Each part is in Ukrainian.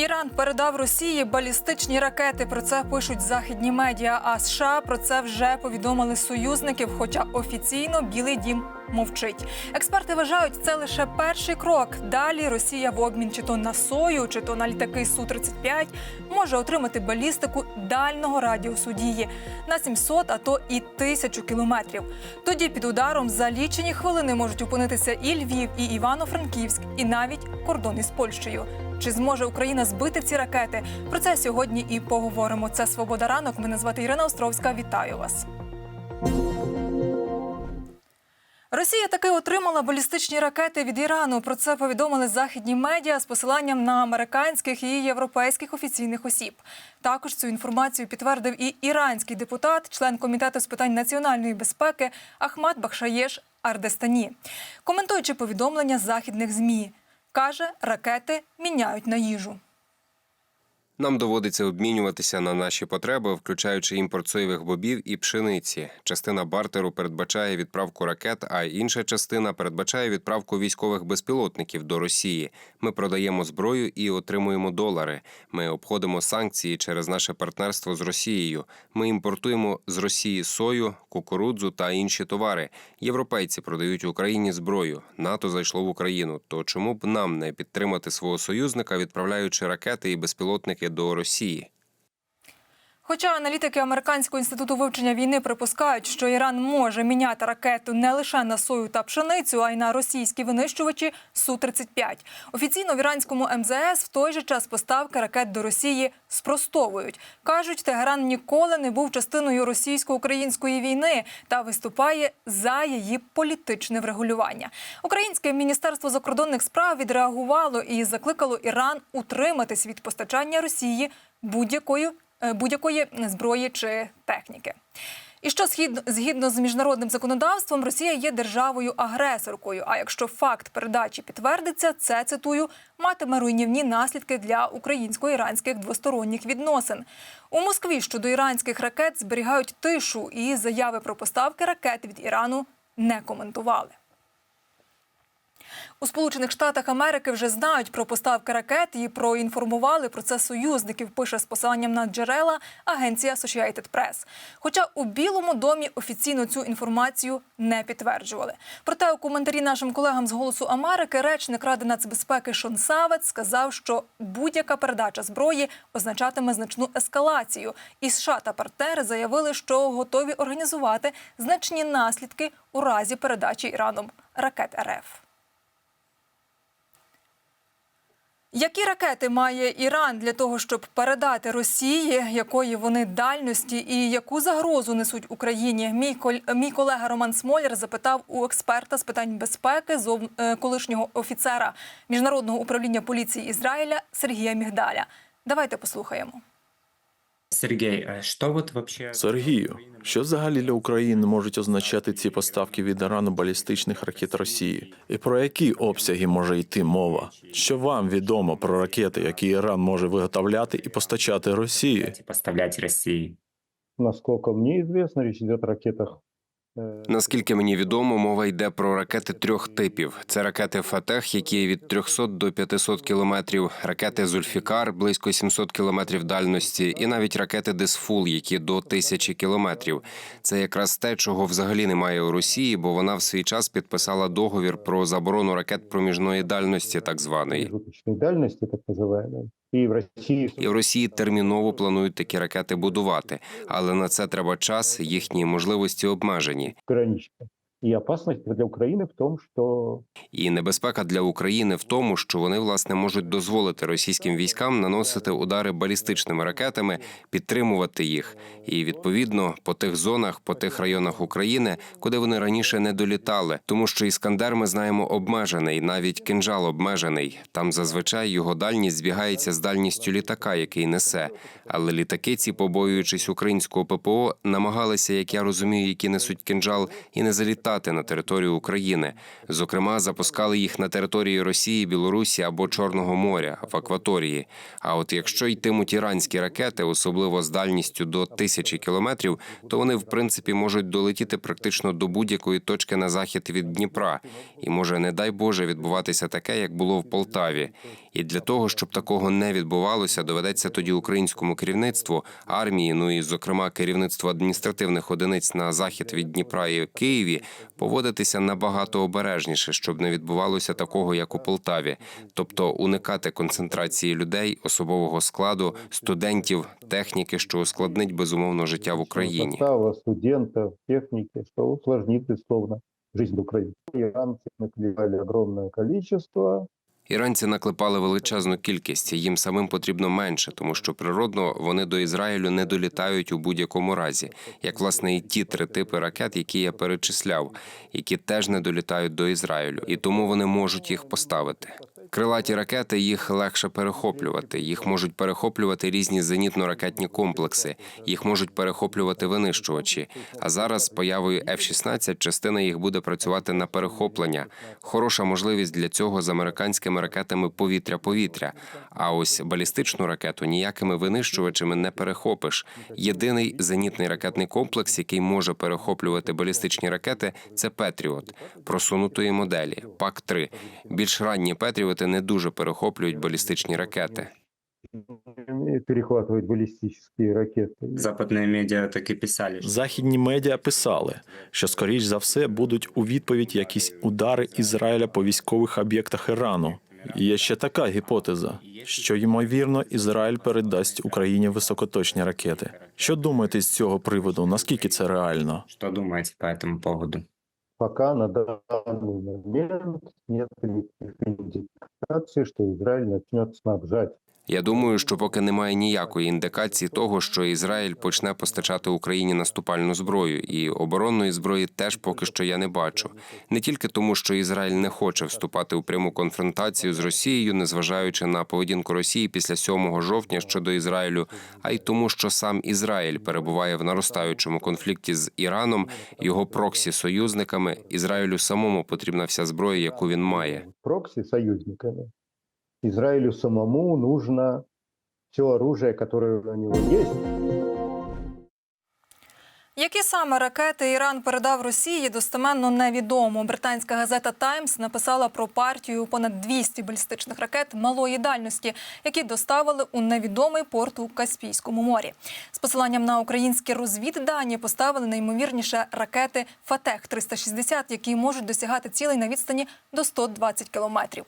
Іран передав Росії балістичні ракети. Про це пишуть західні медіа. А США про це вже повідомили союзників. Хоча офіційно Білий Дім мовчить. Експерти вважають, це лише перший крок. Далі Росія в обмін чи то на сою, чи то на літаки су 35 може отримати балістику дального радіусу дії на 700, а то і тисячу кілометрів. Тоді під ударом за лічені хвилини можуть опинитися і Львів, і Івано-Франківськ, і навіть кордон із Польщею. Чи зможе Україна збити ці ракети? Про це сьогодні і поговоримо. Це Свобода ранок. Мене звати Ірина Островська. Вітаю вас. Росія таки отримала балістичні ракети від Ірану. Про це повідомили західні медіа з посиланням на американських і європейських офіційних осіб. Також цю інформацію підтвердив і іранський депутат, член комітету з питань національної безпеки Ахмад Бахшаєш Ардестані, коментуючи повідомлення західних змі. Каже, ракети міняють на їжу. Нам доводиться обмінюватися на наші потреби, включаючи імпорт соєвих бобів і пшениці. Частина бартеру передбачає відправку ракет, а інша частина передбачає відправку військових безпілотників до Росії. Ми продаємо зброю і отримуємо долари. Ми обходимо санкції через наше партнерство з Росією. Ми імпортуємо з Росії сою, кукурудзу та інші товари. Європейці продають Україні зброю. НАТО зайшло в Україну. То чому б нам не підтримати свого союзника, відправляючи ракети і безпілотники до Росії? Хоча аналітики Американського інституту вивчення війни припускають, що Іран може міняти ракету не лише на сою та пшеницю, а й на російські винищувачі су 35 Офіційно в іранському МЗС в той же час поставки ракет до Росії спростовують. кажуть, Тегеран ніколи не був частиною російсько-української війни та виступає за її політичне врегулювання. Українське міністерство закордонних справ відреагувало і закликало Іран утриматись від постачання Росії будь-якою будь-якої зброї чи техніки. І що згідно, згідно з міжнародним законодавством, Росія є державою-агресоркою. А якщо факт передачі підтвердиться, це цитую матиме руйнівні наслідки для українсько-іранських двосторонніх відносин. У Москві щодо іранських ракет зберігають тишу, і заяви про поставки ракет від Ірану не коментували. У Сполучених Штатах Америки вже знають про поставки ракет і проінформували про це союзників. Пише з посиланням на джерела агенція Associated Press. Хоча у Білому домі офіційно цю інформацію не підтверджували. Проте у коментарі нашим колегам з Голосу Америки речник Ради нацбезпеки Шон Савець сказав, що будь-яка передача зброї означатиме значну ескалацію. І США та партнери заявили, що готові організувати значні наслідки у разі передачі Іраном ракет РФ. Які ракети має Іран для того, щоб передати Росії, якої вони дальності і яку загрозу несуть Україні? Мій кол- мій колега Роман Смоляр запитав у експерта з питань безпеки зов... е, колишнього офіцера міжнародного управління поліції Ізраїля Сергія Мігдаля. Давайте послухаємо. Сергей, а що от вообще... Сергію, що взагалі для України можуть означати ці поставки від Ірану балістичних ракет Росії? І про які обсяги може йти мова? Що вам відомо про ракети, які Іран може виготовляти і постачати Росії? поставляти поставлять России? Насколько мне известно, речь идет о ракетах. Наскільки мені відомо, мова йде про ракети трьох типів: це ракети Фатех, які від 300 до 500 кілометрів, ракети Зульфікар близько 700 кілометрів дальності, і навіть ракети Дисфул, які до 1000 кілометрів. Це якраз те, чого взагалі немає у Росії, бо вона в свій час підписала договір про заборону ракет проміжної дальності, так промежуточной дальности, так называемой. И в Росії І в Росії терміново планують такі ракети будувати, але на це треба час, їхні можливості обмежені. И опасность для Украины в том, что І небезпека для України в тому, що вони власне можуть дозволити російським військам наносити удари балістичними ракетами, підтримувати їх, і відповідно по тих зонах, по тих районах України, куди вони раніше не долітали, тому що іскандер ми знаємо обмежений, навіть кинжал обмежений. Там зазвичай його дальність збігається з дальністю літака, який несе. Але літаки, ці побоюючись українського ППО, намагалися, як я розумію, які несуть кинжал, і не залітати на територію України. Зокрема, запускали їх на території Росії, Білорусі або Чорного моря в акваторії. А от якщо йтимуть іранські ракети, особливо з дальністю до тисячі кілометрів, то вони в принципі можуть долетіти практично до будь-якої точки на захід від Дніпра, і може, не дай Боже, відбуватися таке, як було в Полтаві. І для того, щоб такого не відбувалося, доведеться тоді українському керівництву армії, ну і зокрема керівництву адміністративних одиниць на захід від Дніпра і Києві, поводитися набагато обережніше, щоб не відбувалося такого, як у Полтаві, тобто уникати концентрації людей, особового складу, студентів, техніки, що ускладнить безумовно життя в Україні. Состава студентов, техники, что усложнит, безусловно, жизнь в Украине. Иранцы наклевали огромное количество. Іранці наклепали величезну кількість, їм самим потрібно менше, тому що природно вони до Ізраїлю не долітають у будь-якому разі, як власне і ті три типи ракет, які я перечисляв, які теж не долітають до Ізраїлю, і тому вони можуть їх поставити. Крилаті ракети їх легше перехоплювати. Їх можуть перехоплювати різні зенітно-ракетні комплекси, їх можуть перехоплювати винищувачі. А зараз з появою F-16 частина їх буде працювати на перехоплення. Хороша можливість для цього з американськими ракетами повітря-повітря. А ось балістичну ракету ніякими винищувачами не перехопиш. Єдиний зенітний ракетний комплекс, який може перехоплювати балістичні ракети, це Петріот просунутої моделі ПАК 3 Більш ранні Петріоти не дуже перехоплюють балістичні ракети. умеют перехватывать баллистические ракеты. Западные медиа так и писали, что Західні медіа писали, що скоріш за все будуть у відповідь якісь удари Ізраїля по військових об'єктах Ірану. І Є ще така гіпотеза, що ймовірно Ізраїль передасть Україні високоточні ракети. Що думаєте з цього приводу? Наскільки це реально? Что думаете по этому поводу? Пока на данный момент нет никаких индикаций, что Израиль начнет снабжать Я думаю, що поки немає ніякої індикації того, що Ізраїль почне постачати Україні наступальну зброю, і оборонної зброї теж поки що я не бачу. Не тільки тому, що Ізраїль не хоче вступати у пряму конфронтацію з Росією, незважаючи на поведінку Росії після 7 жовтня щодо Ізраїлю, а й тому, що сам Ізраїль перебуває в наростаючому конфлікті з Іраном, його проксі союзниками. Ізраїлю самому потрібна вся зброя, яку він має. прокси союзниками. Израилю самому нужно все оружие, которое у него есть, Які саме ракети Іран передав Росії, достеменно невідомо. Британська газета Таймс написала про партію понад 200 балістичних ракет малої дальності, які доставили у невідомий порт у Каспійському морі. З посиланням на українські розвіддані поставили найімовірніше ракети Фатех 360 які можуть досягати цілей на відстані до 120 кілометрів.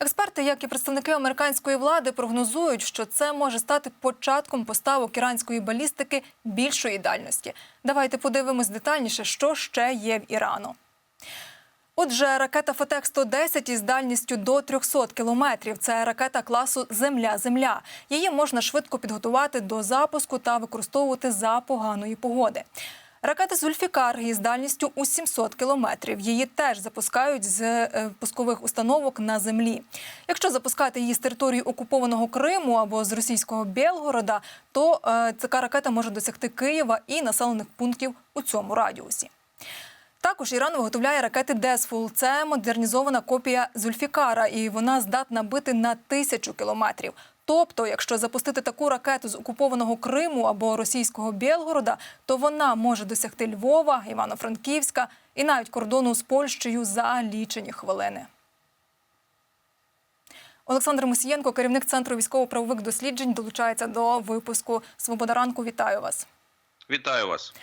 Експерти, як і представники американської влади, прогнозують, що це може стати початком поставок іранської балістики більшої дальності. Давайте подивимось детальніше, що ще є в Ірану. Отже, ракета фатек 110 із дальністю до 300 кілометрів. Це ракета класу Земля-Земля. Її можна швидко підготувати до запуску та використовувати за поганої погоди. Ракета Зульфікар із дальністю у 700 кілометрів. Її теж запускають з е, пускових установок на землі. Якщо запускати її з території окупованого Криму або з російського Білгорода, то е, така ракета може досягти Києва і населених пунктів у цьому радіусі. Також Іран виготовляє ракети Десфул. Це модернізована копія Зульфікара, і вона здатна бити на тисячу кілометрів. Тобто, якщо запустити таку ракету з окупованого Криму або російського Білгорода, то вона може досягти Львова, Івано-Франківська і навіть кордону з Польщею за лічені хвилини. Олександр Мусієнко, керівник центру військово-правових досліджень, долучається до випуску Свобода ранку. Вітаю вас. Вітаю вас.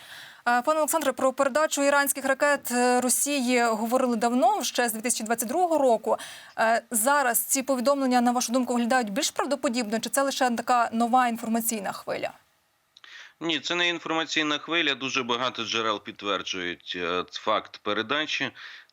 Е, Пане Олександре, про передачу іранських ракет е, Росії говорили давно, ще з 2022 року. Е, Зараз ці повідомлення, на вашу думку, виглядають більш правдоподібно, чи це лише така нова інформаційна хвиля? Ні, це не інформаційна хвиля. Дуже багато джерел підтверджують факт передачі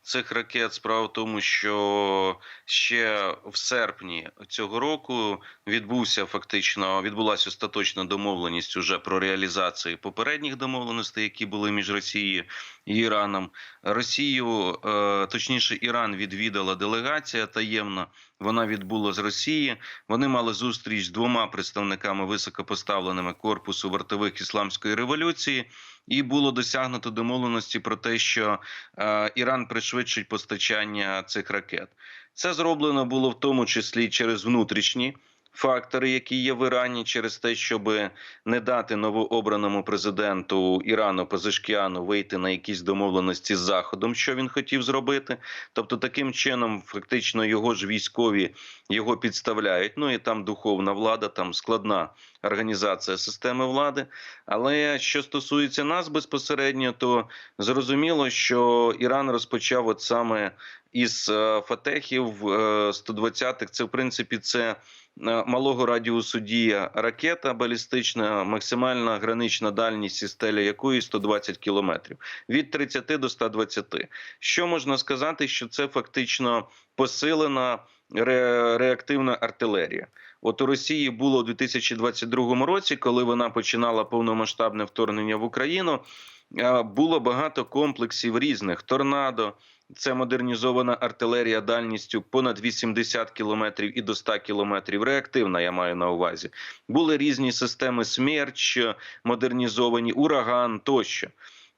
цих ракет. Справа в тому, що ще в серпні цього року відбувся фактично відбулася остаточна домовленість уже про реалізацію попередніх домовленостей, які були між Росією і Іраном. Росію, е, точніше, Іран відвідала делегація таємно. Вона відбула з Росії. Вони мали зустріч з двома представниками високопоставленими корпусу вартових ісламської революції, і було досягнуто домовленості про те, що е, Іран пришвидшить постачання цих ракет. Це зроблено було в тому числі через внутрішні фактори, які є в Ірані, через те, щоб не дати новообраному президенту Ірану Пазишкіану вийти на якісь домовленості з Заходом, що він хотів зробити. Тобто, таким чином, фактично, його ж військові його підставляють. Ну і там духовна влада, там складна організація системи влади. Але що стосується нас безпосередньо, то зрозуміло, що Іран розпочав от саме із е, фатехів е, 120-х. Це в принципі це. е, Малого радіусу дія ракета балістична, максимальна гранична дальність і стеля якої 120 кілометрів від 30 до 120. Що можна сказати, що це фактично посилена ре- реактивна артилерія. От у Росії було у 2022 році, коли вона починала повномасштабне вторгнення в Україну. е, Було багато комплексів різних торнадо. Це модернізована артилерія дальністю понад 80 кілометрів і до 100 кілометрів. Реактивна, я маю на увазі. Були різні системи смерч, модернізовані, ураган тощо.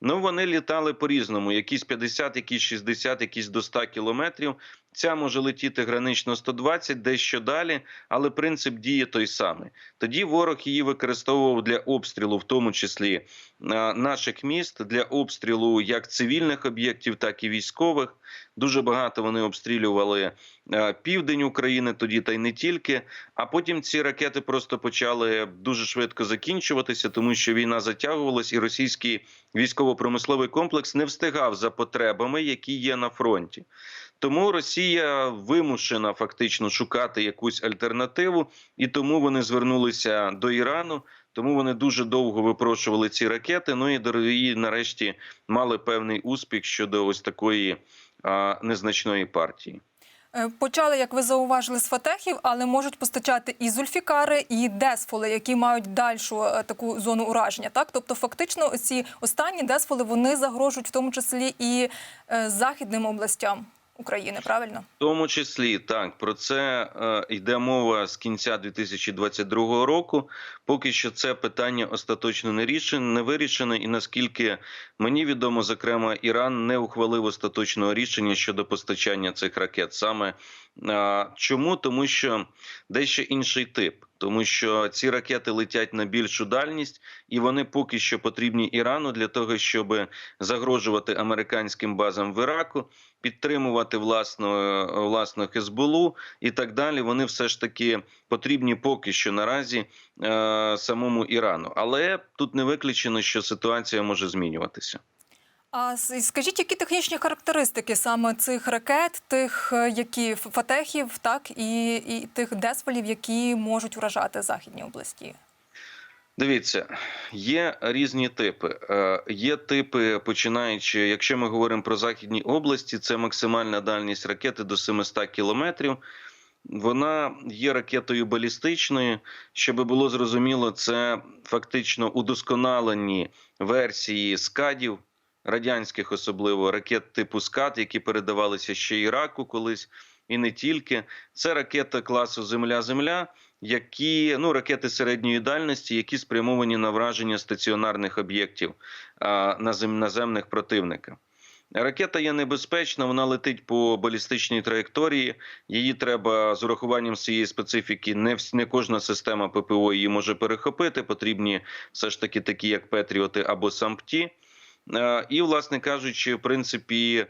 Ну вони літали по різному. Якісь 50, якісь 60, якісь до 100 кілометрів. Ця може летіти гранично 120, дещо далі, але принцип діє той самий. Тоді ворог її використовував для обстрілу, в тому числі е, наших міст, для обстрілу як цивільних об'єктів, так і військових. Дуже багато вони обстрілювали е, південь України тоді, та й не тільки. А потім ці ракети просто почали дуже швидко закінчуватися, тому що війна затягувалась, і російський військово-промисловий комплекс не встигав за потребами, які є на фронті. Тому Росія вимушена фактично шукати якусь альтернативу, і тому вони звернулися до Ірану. Тому вони дуже довго випрошували ці ракети. Ну і дорогі нарешті мали певний успіх щодо ось такої а, незначної партії. Е, Почали, як ви зауважили, з фатехів, але можуть постачати і зульфікари, і десфоли, які мають дальшу е, таку зону ураження. Так, тобто, фактично, ці останні десфоли вони загрожують в тому числі і е, західним областям України. Правильно? В тому числі так про це е, йде мова з кінця 2022 року. Поки що це питання остаточно не рішено, не вирішено, і наскільки мені відомо, зокрема, Іран не ухвалив остаточного рішення щодо постачання цих ракет. Саме е, чому? Тому що дещо інший тип. Тому що ці ракети летять на більшу дальність, і вони поки що потрібні Ірану для того, щоб загрожувати американським базам в Іраку, підтримувати власну власну Хезболу і так далі. Вони все ж таки потрібні поки що наразі е, самому Ірану. Але тут не виключено, що ситуація може змінюватися. А скажіть, які технічні характеристики саме цих ракет, тих, е, які фатехів, так і, і тих десфолів, які можуть вражати західні області? Дивіться, є різні типи. Е, Є типи, починаючи, якщо ми говоримо про західні області, це максимальна дальність ракети до 700 кілометрів. Вона є ракетою балістичною. Щоб було зрозуміло, це фактично удосконалені версії скадів, радянських особливо ракет типу скад, які передавалися ще Іраку колись, і не тільки. Це ракета класу Земля-Земля які ну ракети середньої дальності, які спрямовані на враження стаціонарних об'єктів назем, наземних противника. Ракета є небезпечна, вона летить по балістичній траєкторії. Її треба з урахуванням цієї специфіки. Не не кожна система ППО її може перехопити. Потрібні все ж таки такі, як Петріоти або Сампті. Е, І, власне кажучи, в принципі, е,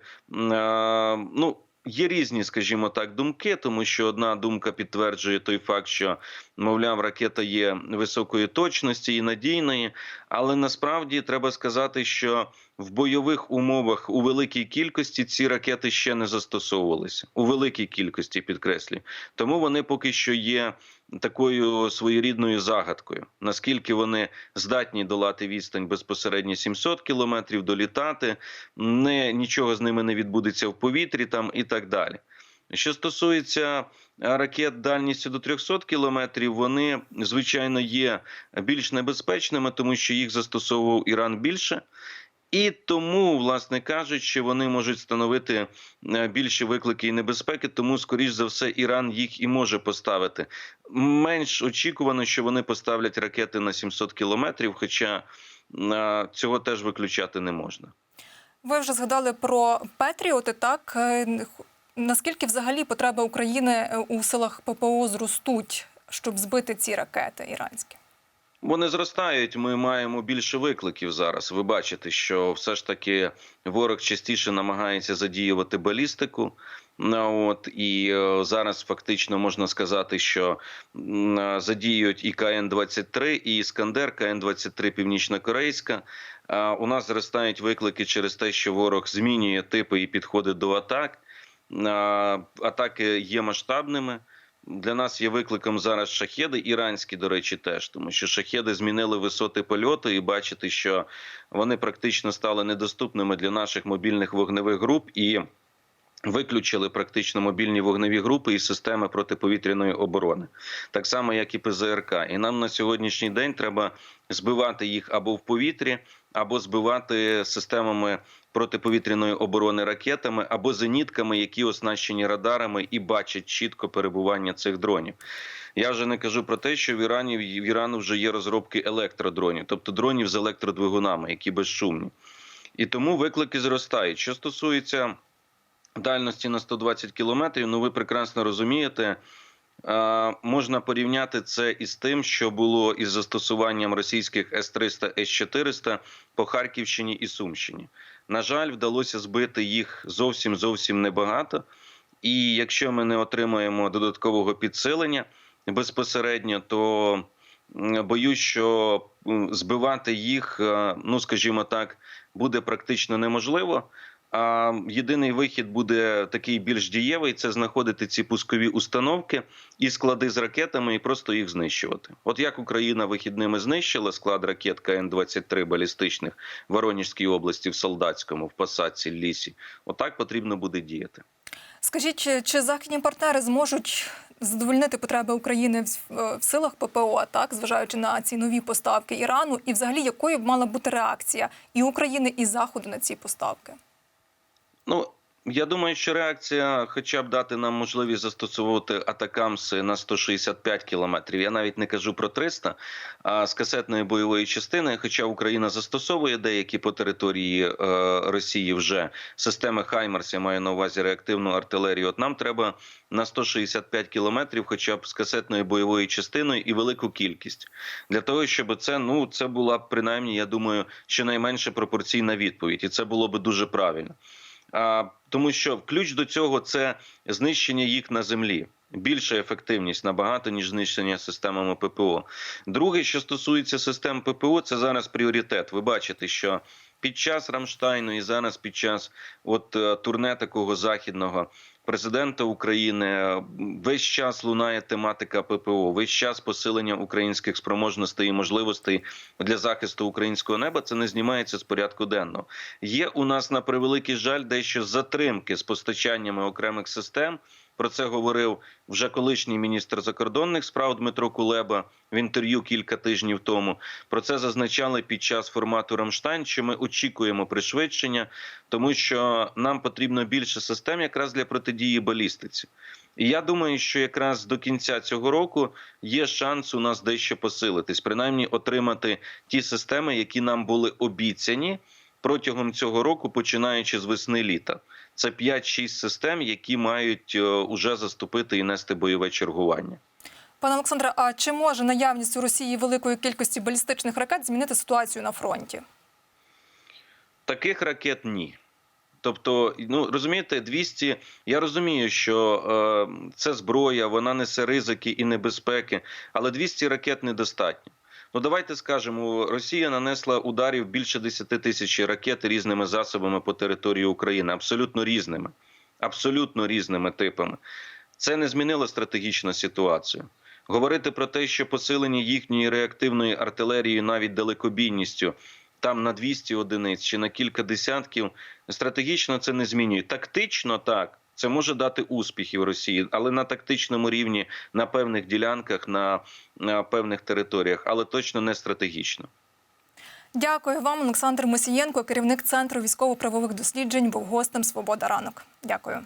ну. Є різні, скажімо так, думки, тому що одна думка підтверджує той факт, що мовляв, ракета є високої точності і надійної, але насправді треба сказати, що в бойових умовах у великій кількості ці ракети ще не застосовувалися у великій кількості, підкреслюю. Тому вони поки що є такою своєрідною загадкою. Наскільки вони здатні долати відстань безпосередньо 700 кілометрів, долітати, не нічого з ними не відбудеться в повітрі там і так далі. Що стосується ракет дальністю до 300 кілометрів, вони звичайно є більш небезпечними, тому що їх застосовував Іран більше. І тому, власне кажучи, вони можуть становити е, більші виклики і небезпеки. Тому, скоріш за все, Іран їх і може поставити. Менш очікувано, що вони поставлять ракети на 700 кілометрів, хоча е, цього теж виключати не можна. Ви вже згадали про Петріоти. Так Е, наскільки взагалі потреби України е, у силах ППО зростуть щоб збити ці ракети іранські? Вони зростають. Ми маємо більше викликів зараз. Ви бачите, що все ж таки ворог частіше намагається задіювати балістику. От і е, зараз фактично можна сказати, що е, задіюють і КН-23, і Іскандер, КН-23 північно-корейська. А у нас зростають виклики через те, що ворог змінює типи і підходи до атак. Атаки є масштабними. Для нас є викликом зараз шахеди, іранські, до речі, теж, тому що шахеди змінили висоти польоту, і бачити, що вони практично стали недоступними для наших мобільних вогневих груп і виключили практично мобільні вогневі групи із системи протиповітряної оборони, так само як і ПЗРК. І нам на сьогоднішній день треба збивати їх або в повітрі, або збивати системами протиповітряної оборони ракетами або зенітками, які оснащені радарами і бачать чітко перебування цих дронів. Я вже не кажу про те, що в Ірані в Ірану вже є розробки електродронів, тобто дронів з електродвигунами, які безшумні. І тому виклики зростають. Що стосується дальності на 120 кілометрів, ну ви прекрасно розумієте. Можна порівняти це із тим, що було із застосуванням російських С-300, С-400 по Харківщині і Сумщині. На жаль, вдалося збити їх зовсім зовсім небагато. І якщо ми не отримаємо додаткового підсилення безпосередньо, то боюсь, що збивати їх, е, ну скажімо так, буде практично неможливо. А єдиний вихід буде такий більш дієвий: це знаходити ці пускові установки і склади з ракетами, і просто їх знищувати. От як Україна вихідними знищила склад ракет КН-23 балістичних в Воронежській області, в Солдатському, в Посадці, Лісі, отак потрібно буде діяти. Скажіть, чи, західні партнери зможуть задовольнити потреби України в силах ППО, так зважаючи на ці нові поставки Ірану, і взагалі якою б мала бути реакція і України, і Заходу на ці поставки? Ну я думаю, що реакція, хоча б дати нам можливість застосовувати атакамси на 165 кілометрів. Я навіть не кажу про 300, а з касетної бойової частини. Хоча Україна застосовує деякі по території е, Росії вже системи Хаймарс, я маю на увазі реактивну артилерію. От нам треба на 165 кілометрів, хоча б з касетною бойовою частиною, і велику кількість для того, щоб це ну це була принаймні, я думаю, щонайменше пропорційна відповідь, і це було би дуже правильно. А, тому що ключ до цього це знищення їх на землі. Більша ефективність набагато ніж знищення системами ППО. Друге, що стосується систем ППО, це зараз пріоритет. Ви бачите, що під час Рамштайну і зараз під час от е, турне такого західного президента України весь час лунає тематика ППО, весь час посилення українських спроможностей і можливостей для захисту українського неба. Це не знімається з порядку денного. Є у нас на превеликий жаль дещо затримки з постачаннями окремих систем. Про це говорив вже колишній міністр закордонних справ Дмитро Кулеба в інтерв'ю кілька тижнів тому. Про це зазначали під час формату Рамштайн. Що ми очікуємо пришвидшення, тому що нам потрібно більше систем якраз для протидії балістиці. І я думаю, що якраз до кінця цього року є шанс у нас дещо посилитись, принаймні отримати ті системи, які нам були обіцяні протягом цього року, починаючи з весни літа. Це 5-6 систем, які мають е, уже заступити і нести бойове чергування. Пане Олександре, а чи може наявність у Росії великої кількості балістичних ракет змінити ситуацію на фронті? Таких ракет ні. Тобто, ну розумієте, 200, Я розумію, що е, це зброя, вона несе ризики і небезпеки, але 200 ракет недостатньо. Ну давайте скажемо, Росія нанесла ударів більше 10 тисяч ракет різними засобами по території України, абсолютно різними, абсолютно різними типами. Це не змінило стратегічну ситуацію. Говорити про те, що посилення їхньої реактивної артилерії, навіть далекобійністю, там на 200 одиниць чи на кілька десятків, стратегічно це не змінює. Тактично так. Це може дати успіхів Росії, але на тактичному рівні, на певних ділянках, на, на певних територіях, але точно не стратегічно. Дякую вам, Олександр Мосієнко, керівник центру військово-правових досліджень, був гостем Свобода ранок. Дякую.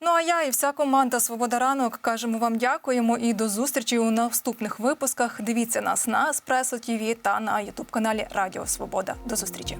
Ну а я і вся команда Свобода ранок кажемо вам дякуємо і до зустрічі у наступних випусках. Дивіться нас на Еспресо ТВ та на Ютуб каналі Радіо Свобода. До зустрічі.